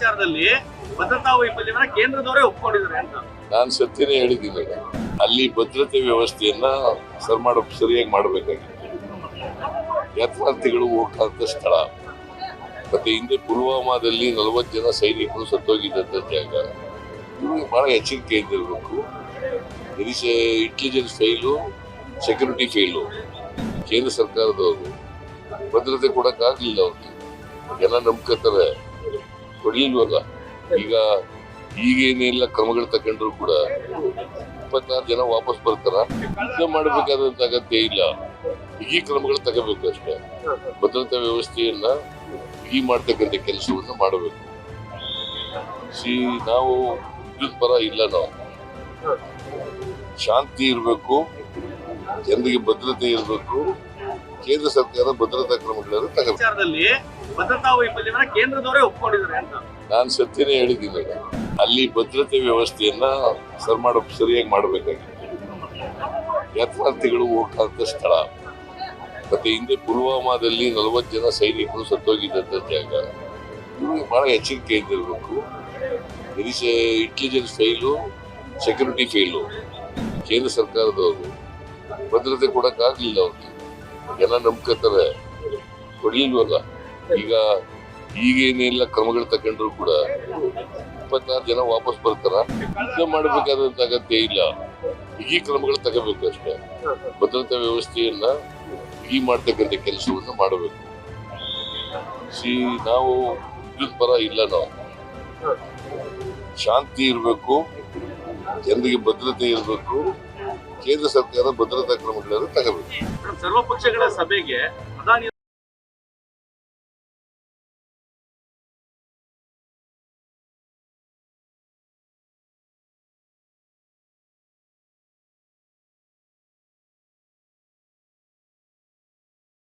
ವಿಚಾರದಲ್ಲಿ ಭದ್ರತಾ ವೈಫಲ್ಯವನ್ನ ಕೇಂದ್ರದವರೇ ಒಪ್ಕೊಂಡಿದ್ದಾರೆ ಅಂತ. ನಾನು ಸತ್ಯನೇ ಹೇಳಿದ್ದೀನಿ ಅಲ್ಲಿ ಭದ್ರತೆ ವ್ಯವಸ್ಥೆಯನ್ನ ಸರ್ ಮಾಡ ಸರಿಯಾಗಿ ಮಾಡಬೇಕಾಗಿತ್ತು. ಯಾತ್ರಾರ್ಥಿಗಳು ಹೋಗ್ತಾ ಸ್ಥಳ. ಮತ್ತೆ ಹಿಂದೆ ಪುಲ್ವಾಮಾದಲ್ಲಿ ನಲವತ್ತು ಜನ ಸೈನಿಕರು ಸತ್ತೋಗಿದ್ದಂತ ಜಾಗ. ಇವ್ರಿಗೆ ಬಹಳ ಎಚ್ಚರಿಕೆಯಿಂದ ಇರಬೇಕು. ಇಂಟೆಲಿಜೆನ್ಸ್ ಫೈಲು ಸೆಕ್ಯೂರಿಟಿ ಫೈಲು ಕೇಂದ್ರ ಸರ್ಕಾರದವರು ಭದ್ರತೆ ಕೊಡಕ್ಕಾಗ್ಲಿಲ್ಲ ಅವ್ರಿಗೆ. ಎಲ್ಲ ನಂಬ್ಕೋತಾರೆ ಕೊಡ್ಲಿಲ್ವಲ್ಲ ಈಗ ಈಗೇನೆಲ್ಲ ಕ್ರಮಗಳು ತಗೊಂಡ್ರು ಕೂಡ ಇಪ್ಪತ್ತಾರು ಜನ ವಾಪಸ್ ಬರ್ತಾರ? ಯುದ್ಧ ಮಾಡಬೇಕಾದಂತ ಅಗತ್ಯ ಇಲ್ಲ. ಈ ಕ್ರಮಗಳು ತಗೋಬೇಕು ಅಷ್ಟೇ. ಭದ್ರತಾ ವ್ಯವಸ್ಥೆಯನ್ನ ಈ ಮಾಡ್ತಕ್ಕಂಥ ಕೆಲಸವನ್ನು ಮಾಡಬೇಕು. ಸಿ, ನಾವು ವಿದ್ಯುತ್ ಪರ ಇಲ್ಲ ನಾವು. ಶಾಂತಿ ಇರಬೇಕು, ಜನರಿಗೆ ಭದ್ರತೆ ಇರಬೇಕು. ಕೇಂದ್ರ ಸರ್ಕಾರ ಭದ್ರತಾ ಕ್ರಮಗಳನ್ನು ಭದ್ರತಾ ವೈಫಲ್ಯವನ್ನ ಕೇಂದ್ರದವರೇ ಒಪ್ಕೊಂಡಿದ್ದಾರೆ ಅಂತ. ನಾನು ಸತ್ಯನೇ ಹೇಳಿದ್ದೀನಿ. ಅಲ್ಲಿ ಭದ್ರತೆ ವ್ಯವಸ್ಥೆಯನ್ನ ಸರ್ ಮಾಡೋ ಸರಿಯಾಗಿ ಮಾಡಬೇಕಾಗಿತ್ತು. ಯಾತ್ರಾರ್ಥಿಗಳು ಹೋಗ್ತಾ ಸ್ಥಳ. ಮತ್ತೆ ಹಿಂದೆ ಪುಲ್ವಾಮಾದಲ್ಲಿ ನಲವತ್ತು ಜನ ಸೈನಿಕರು ಸತ್ತೋಗಿದ್ದಂತ ಜಾಗ. ಇವ್ರಿಗೆ ಬಹಳ ಎಚ್ಚರಿಕೆಯಿಂದ ಇರಬೇಕು is intelligence file security file ಕೇಂದ್ರ ಸರ್ಕಾರದವರು ಭದ್ರತೆ ಕೊಡಕ್ಕಾಗ್ಲಿಲ್ಲ ಅವ್ರಿಗೆ. ಜನ ನಂಬ್ಕೋತಾರೆ ಕೊಡ್ಲಿಲ್ವಲ್ಲ ಈಗ ಈಗೇನೆಲ್ಲ ಕ್ರಮಗಳು ತಗೊಂಡ್ರು ಕೂಡ ಇಪ್ಪತ್ತಾರು ಜನ ವಾಪಸ್ ಬರ್ತಾರ? ಯುದ್ಧ ಮಾಡಬೇಕಾದಂತ ಅಗತ್ಯ ಇಲ್ಲ. ಈ ಕ್ರಮಗಳು ತಗೋಬೇಕು ಅಷ್ಟೇ. ಭದ್ರತಾ ವ್ಯವಸ್ಥೆಯನ್ನ ಈ ಮಾಡ್ತಕ್ಕಂಥ ಕೆಲಸವನ್ನು ಮಾಡಬೇಕು. ಸಿ, ನಾವು ವಿದ್ಯುತ್ ಪರ ಇಲ್ಲ ನಾವು. ಶಾಂತಿ ಇರಬೇಕು, ಜನರಿಗೆ ಭದ್ರತೆ ಇರಬೇಕು. ಕೇಂದ್ರ ಸರ್ಕಾರ ಭದ್ರತಾ ಕ್ರಮಗಳನ್ನು ತಗೋಬೇಕು. ಸರ್ವಪಕ್ಷಗಳ ಸಭೆಗೆ ಪ್ರಧಾನಿ